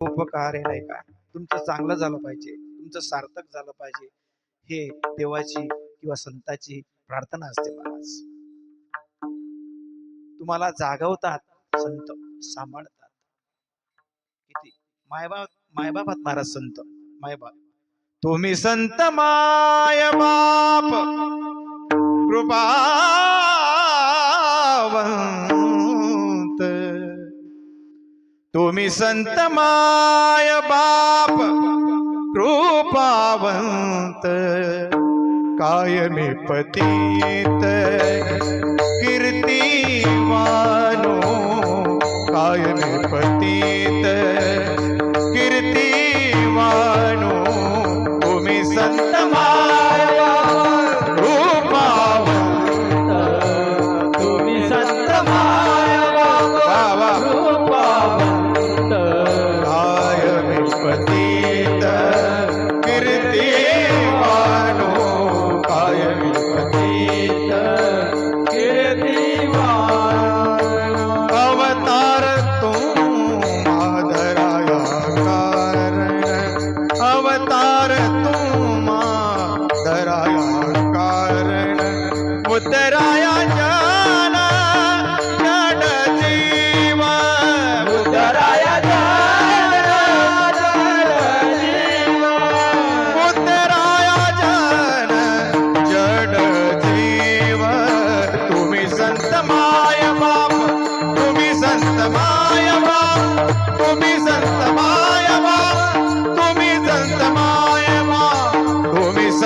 उपकार आहे नाही काय तुमचं चांगलं झालं पाहिजे तुमचं सार्थक झालं पाहिजे हे देवाची किंवा संताची प्रार्थना असते महाराज. तुम्हाला जागवतात संत सांभाळतात. किती? मायबाप मायबापात महाराज संत मायबाप. तुम्ही संत मायबाप. कृपा तुम्ही संत माय बाप कृपावंत कायमी पतीत कीर्तिवानो कायमी अवतार तू माधराया कारण उतराया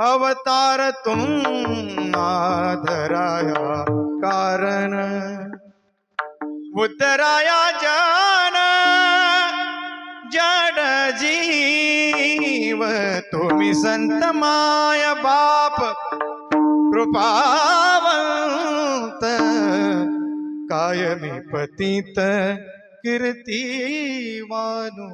अवतार तुम आधराया कारण। उतराया जान जड जीव तुम्ही संत माय बाप कृपावंत कायमी पतित कीर्तिवानु।